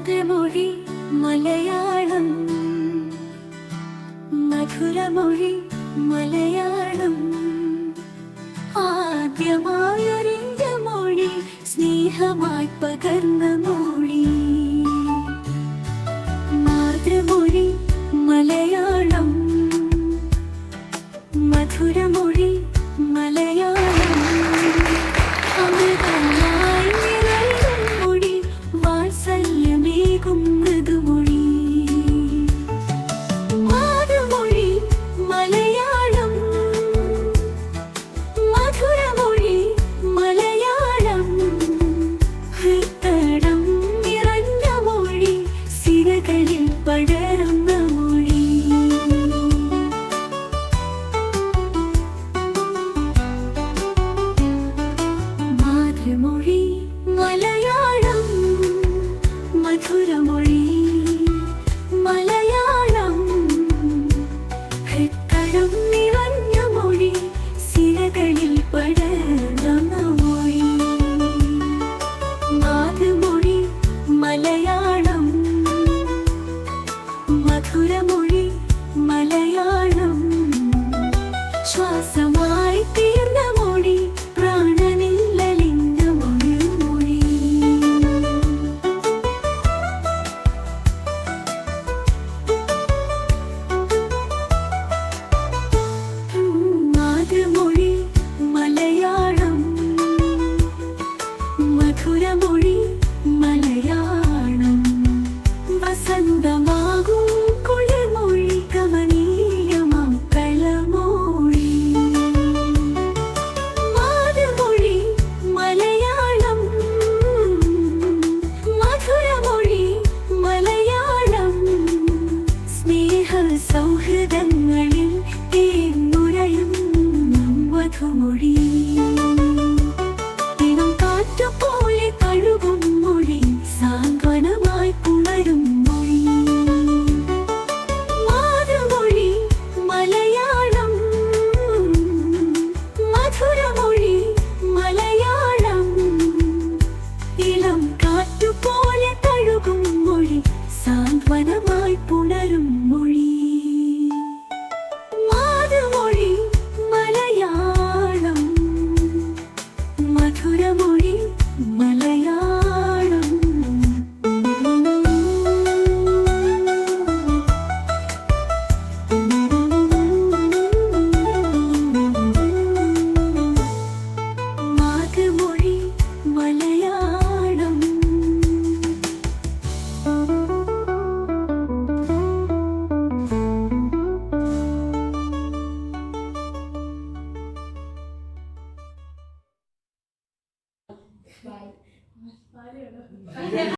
മാതൃമൊഴി മലയാളം. മധുരമൊഴി മലയാളം. ആദ്യമായൊരിഞ്ച മൊഴി സ്നേഹമായി പകർന്ന മൊഴി. മാതൃമൊഴി മലയാളം. മധുരമൊഴി മധുരമൊഴി മലയാളം. വസന്തമാകും കുളിർമൊഴി കമനീയമാം കളമൊഴി മാതമൊഴി മലയാളം. മധുരമൊഴി മലയാളം. സ്നേഹ സൗഹൃദങ്ങളിൽ തേന്നുരയും മധുമൊഴി ഇനം around when I'm on by